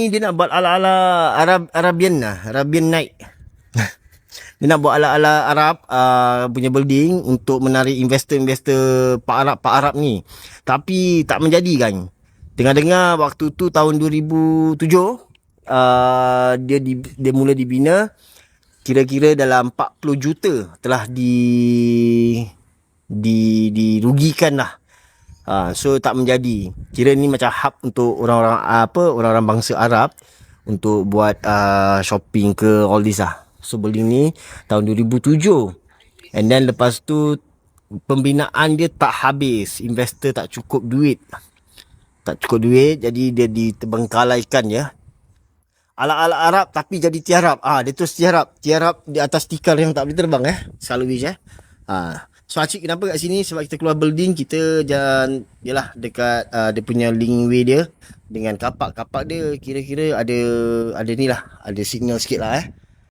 ni dia nak buat ala-ala Arab Arabian lah, Arabian night. dia nak buat ala-ala Arab uh, punya building untuk menarik investor-investor Pak Arab Pak Arab ni. Tapi tak menjadi kan. Dengar-dengar waktu tu tahun 2007 uh, dia di, dia mula dibina kira-kira dalam 40 juta telah di di dirugikan lah. Ha, so tak menjadi. Kira ni macam hub untuk orang-orang apa orang-orang bangsa Arab untuk buat uh, shopping ke all this lah. So building ni tahun 2007. And then lepas tu pembinaan dia tak habis. Investor tak cukup duit. Tak cukup duit jadi dia ditebengkalaikan ya. Ala-ala Arab tapi jadi tiarap. Ah dia tu tiarap. Tiarap di atas tikar yang tak boleh terbang eh. Selalu wish eh. Ah So Acik kenapa kat sini? Sebab kita keluar building kita jalan yalah dekat uh, dia punya link way dia. Dengan kapak-kapak dia kira-kira ada ada ni lah. Ada signal sikit lah eh